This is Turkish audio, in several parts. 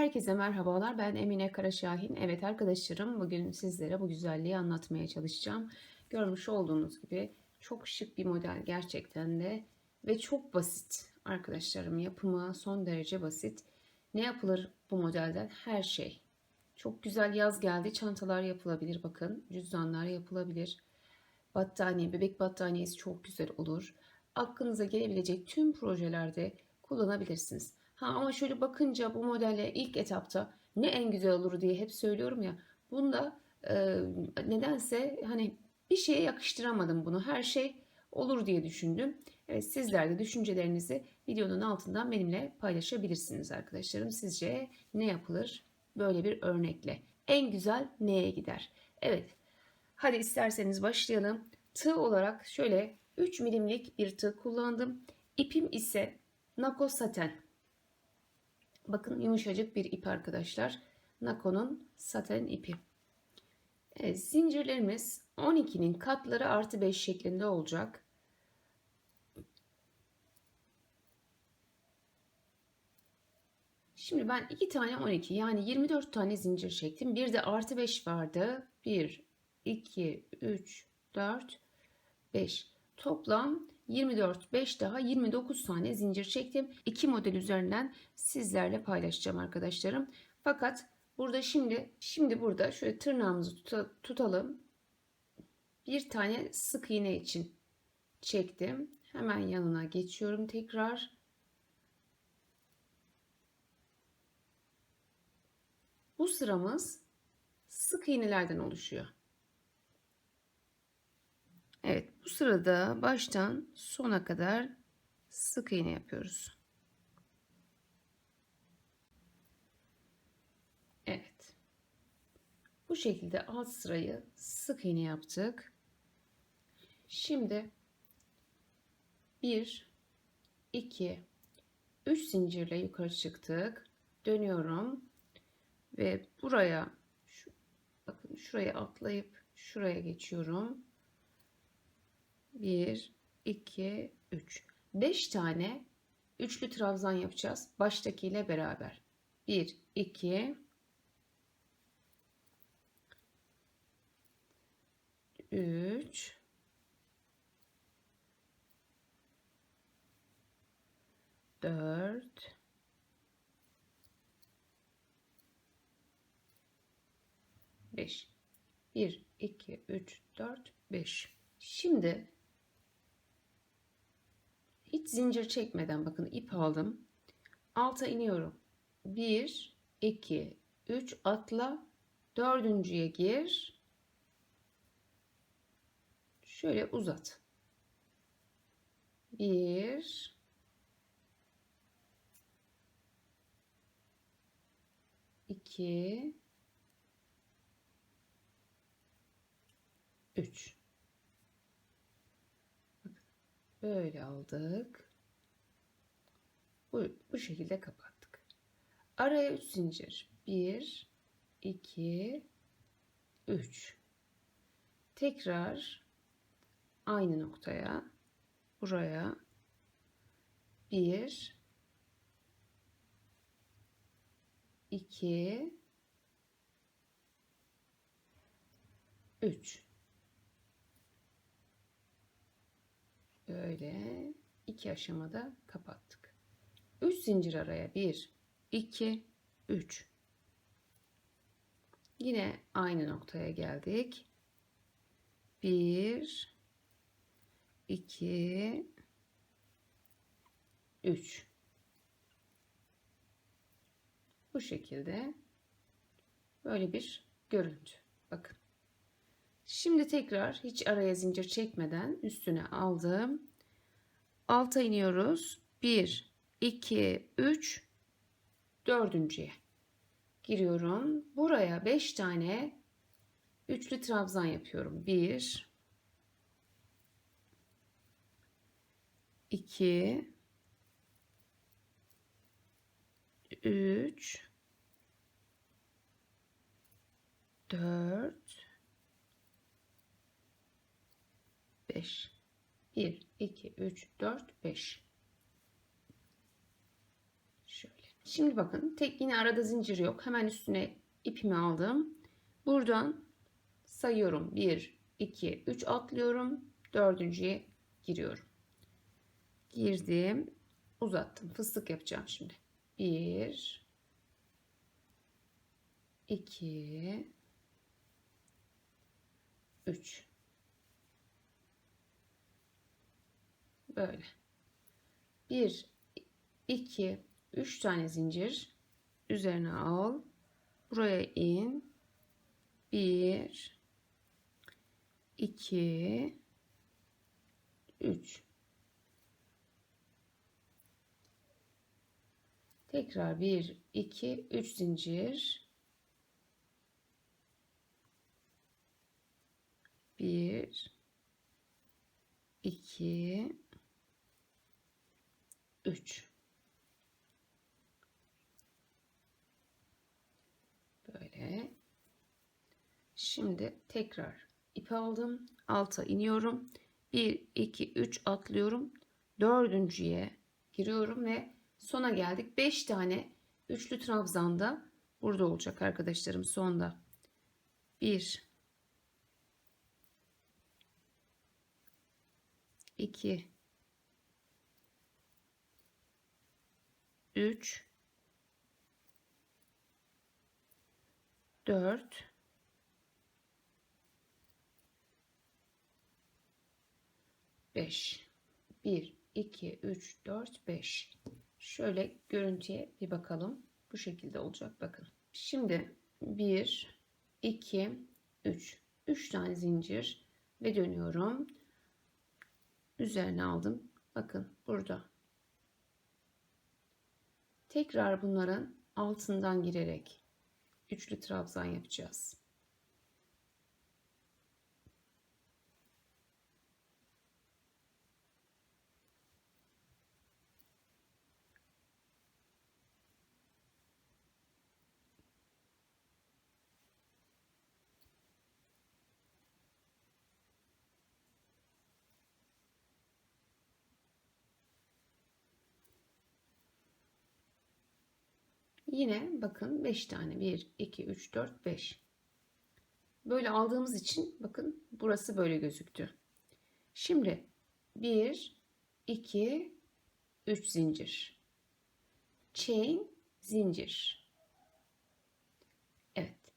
Herkese merhabalar. Ben Emine Karaşahin. Evet arkadaşlarım bugün sizlere bu güzelliği anlatmaya çalışacağım. Görmüş olduğunuz gibi çok şık bir model gerçekten de ve çok basit arkadaşlarım. Yapımı son derece basit. Ne yapılır bu modelden? Her şey. Çok güzel yaz geldi. Çantalar yapılabilir bakın. Cüzdanlar yapılabilir. Battaniye, bebek battaniyesi çok güzel olur. Aklınıza gelebilecek tüm projelerde kullanabilirsiniz. Ha ama şöyle bakınca bu modelle ilk etapta ne en güzel olur diye hep söylüyorum ya. Bunda e, nedense hani bir şeye yakıştıramadım bunu. Her şey olur diye düşündüm. Evet, sizler de düşüncelerinizi videonun altından benimle paylaşabilirsiniz arkadaşlarım. Sizce ne yapılır böyle bir örnekle? En güzel neye gider? Evet. Hadi isterseniz başlayalım. Tığ olarak şöyle 3 milimlik bir tığ kullandım. İpim ise Nako saten. Bakın yumuşacık bir ip arkadaşlar. Nako'nun saten ipi. Evet, zincirlerimiz 12'nin katları artı 5 şeklinde olacak. Şimdi ben 2 tane 12 yani 24 tane zincir çektim. Bir de artı 5 vardı. 1, 2, 3, 4, 5. Toplam 24, 5 daha 29 tane zincir çektim. İki model üzerinden sizlerle paylaşacağım arkadaşlarım. Fakat burada şimdi şimdi burada şöyle tırnağımızı tuta, tutalım. Bir tane sık iğne için çektim. Hemen yanına geçiyorum tekrar. Bu sıramız sık iğnelerden oluşuyor. Evet bu sırada baştan sona kadar sık iğne yapıyoruz. Evet. Bu şekilde alt sırayı sık iğne yaptık. Şimdi 1 2 3 zincirle yukarı çıktık. Dönüyorum ve buraya şu, bakın şuraya atlayıp şuraya geçiyorum. 1, 2, 3. 5 tane üçlü trabzan yapacağız. Baştakiyle beraber. 1, 2, 3, 4, 5. 1, 2, 3, 4, 5. Şimdi hiç zincir çekmeden bakın ip aldım. Alta iniyorum. 1, 2, 3 atla. Dördüncüye gir. Şöyle uzat. 1 2 3 Böyle aldık. Bu, bu şekilde kapattık. Araya 3 zincir. 1, 2, 3. Tekrar aynı noktaya buraya 1 2 3 böyle iki aşamada kapattık. 3 zincir araya 1 2 3 Yine aynı noktaya geldik. 1 2 3 Bu şekilde böyle bir görüntü. Bakın. Şimdi tekrar hiç araya zincir çekmeden üstüne aldım. Alta iniyoruz. 1, 2, 3, dördüncüye giriyorum. Buraya 5 tane üçlü trabzan yapıyorum. 1, 2, 3, 4, 5. 1, 2, 3, 4, 5. Şöyle. Şimdi bakın tek yine arada zincir yok. Hemen üstüne ipimi aldım. Buradan sayıyorum. 1, 2, 3 atlıyorum. Dördüncüye giriyorum. Girdim. Uzattım. Fıstık yapacağım şimdi. 1, 2, 3. Böyle. 1, 2, 3 tane zincir. Üzerine al. Buraya in. 1, 2, 3. Tekrar 1, 2, 3 zincir. 1, 2, 3. Böyle. Şimdi tekrar ip aldım. Alta iniyorum. 1, 2, 3 atlıyorum. Dördüncüye giriyorum ve sona geldik. 5 tane üçlü trabzanda burada olacak arkadaşlarım sonda. 1 2 3 4 5 1 2 3 4 5 şöyle görüntüye bir bakalım. Bu şekilde olacak bakın. Şimdi 1 2 3 3 tane zincir ve dönüyorum. Üzerine aldım. Bakın burada tekrar bunların altından girerek üçlü trabzan yapacağız Yine bakın 5 tane. 1 2 3 4 5 böyle aldığımız için bakın burası böyle gözüktü. Şimdi 1 2 3 zincir. Chain zincir. Evet.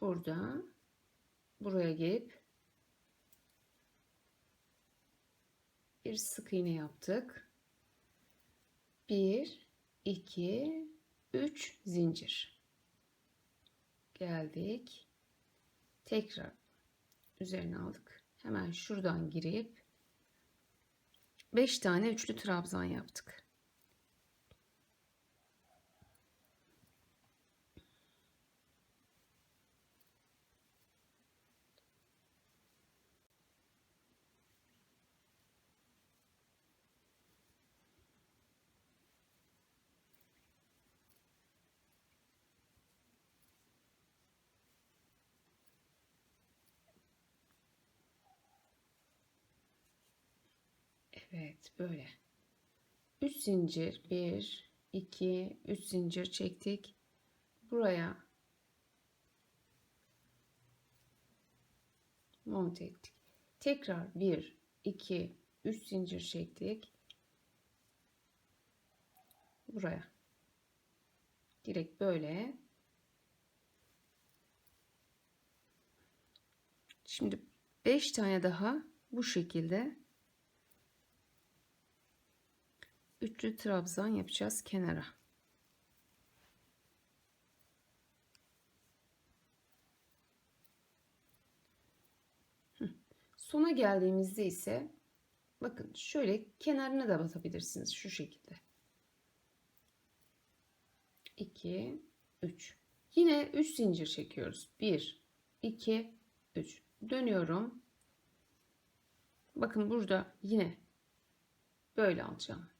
Burada buraya gelip bir sık iğne yaptık. 1 2 3 zincir. Geldik. Tekrar üzerine aldık. Hemen şuradan girip 5 tane üçlü trabzan yaptık Evet böyle. 3 zincir 1 2 3 zincir çektik. Buraya monte ettik. Tekrar 1 2 3 zincir çektik. Buraya. Direkt böyle. Şimdi 5 tane daha bu şekilde üçlü trabzan yapacağız kenara. Sona geldiğimizde ise bakın şöyle kenarına da batabilirsiniz şu şekilde. 2 3 Yine 3 zincir çekiyoruz. 1 2 3 dönüyorum. Bakın burada yine böyle alacağım.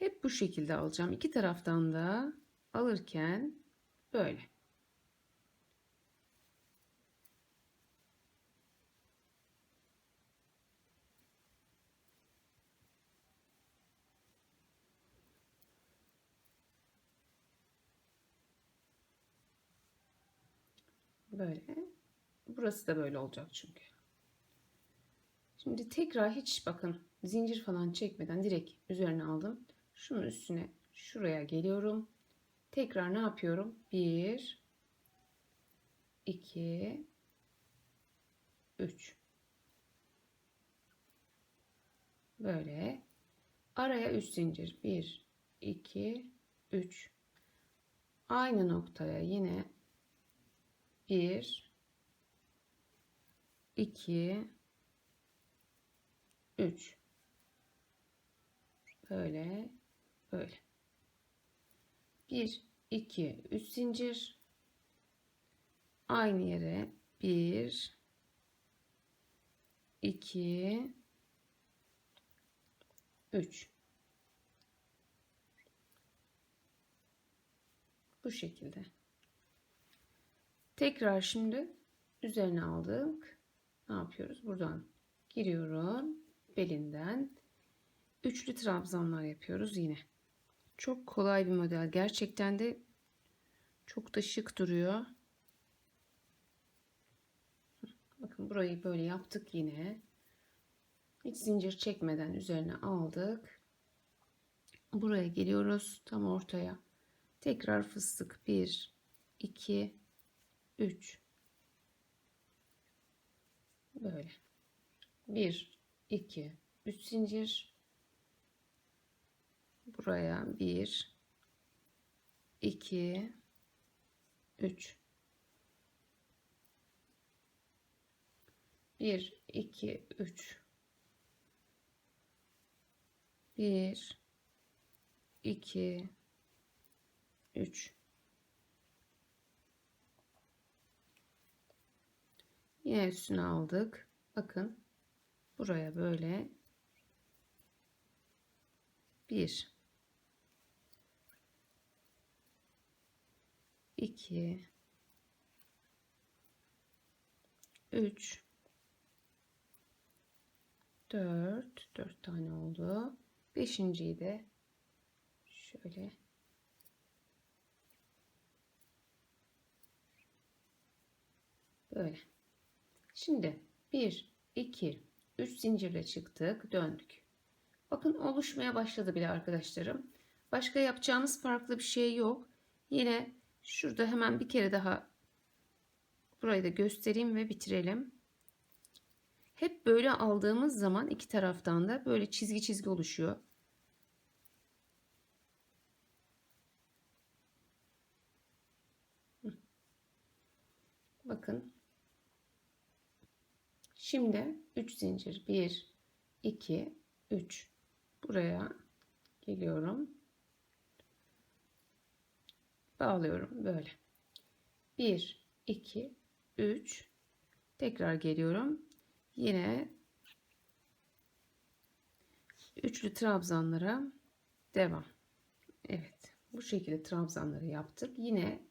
Hep bu şekilde alacağım. İki taraftan da alırken böyle. Böyle. Burası da böyle olacak çünkü. Şimdi tekrar hiç bakın zincir falan çekmeden direkt üzerine aldım. Şunun üstüne şuraya geliyorum. Tekrar ne yapıyorum? 1 2 3 Böyle. Araya 3 zincir. 1 2 3 aynı noktaya yine 1 2 3 böyle böyle 1 2 3 zincir. Aynı yere 1 2 3 bu şekilde. Tekrar şimdi üzerine aldık. Ne yapıyoruz? Buradan giriyorum. Belinden üçlü trabzanlar yapıyoruz yine çok kolay bir model. Gerçekten de çok da şık duruyor. Bakın burayı böyle yaptık yine. Hiç zincir çekmeden üzerine aldık. Buraya geliyoruz tam ortaya. Tekrar fıstık. 1 2 3 böyle. 1 2 3 zincir buraya. 1 2 3 1 2 3 1 2 3 Yine üstüne aldık. Bakın buraya böyle. 1 2 3 4 4 tane oldu. Beşinciyi de şöyle böyle. Şimdi 1 2 3 zincirle çıktık, döndük. Bakın oluşmaya başladı bile arkadaşlarım. Başka yapacağımız farklı bir şey yok. Yine şurada hemen bir kere daha burayı da göstereyim ve bitirelim. Hep böyle aldığımız zaman iki taraftan da böyle çizgi çizgi oluşuyor. Bakın. Şimdi 3 zincir 1 2 3 buraya geliyorum. Bağlıyorum böyle. 1 2 3 tekrar geliyorum. Yine üçlü trabzanlara devam. Evet. Bu şekilde trabzanları yaptık. Yine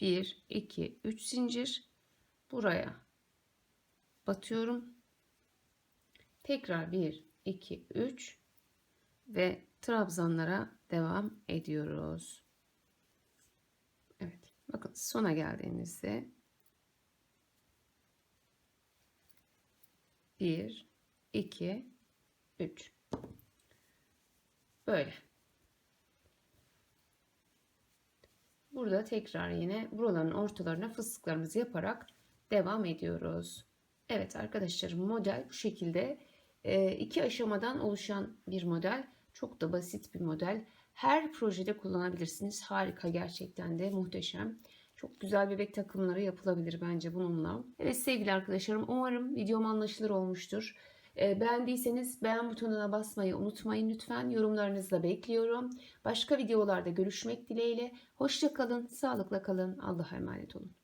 1 2 3 zincir buraya batıyorum. Tekrar 1 2 3 ve trabzanlara devam ediyoruz. Bakın sona geldiğimizde 1 2 3 böyle. Burada tekrar yine buraların ortalarına fıstıklarımızı yaparak devam ediyoruz. Evet arkadaşlarım model bu şekilde. E, iki aşamadan oluşan bir model. Çok da basit bir model her projede kullanabilirsiniz harika gerçekten de muhteşem çok güzel bebek takımları yapılabilir bence bununla. Evet sevgili arkadaşlarım umarım videom anlaşılır olmuştur. Ee, beğendiyseniz beğen butonuna basmayı unutmayın lütfen. Yorumlarınızı da bekliyorum. Başka videolarda görüşmek dileğiyle. Hoşça kalın, sağlıkla kalın. Allah'a emanet olun.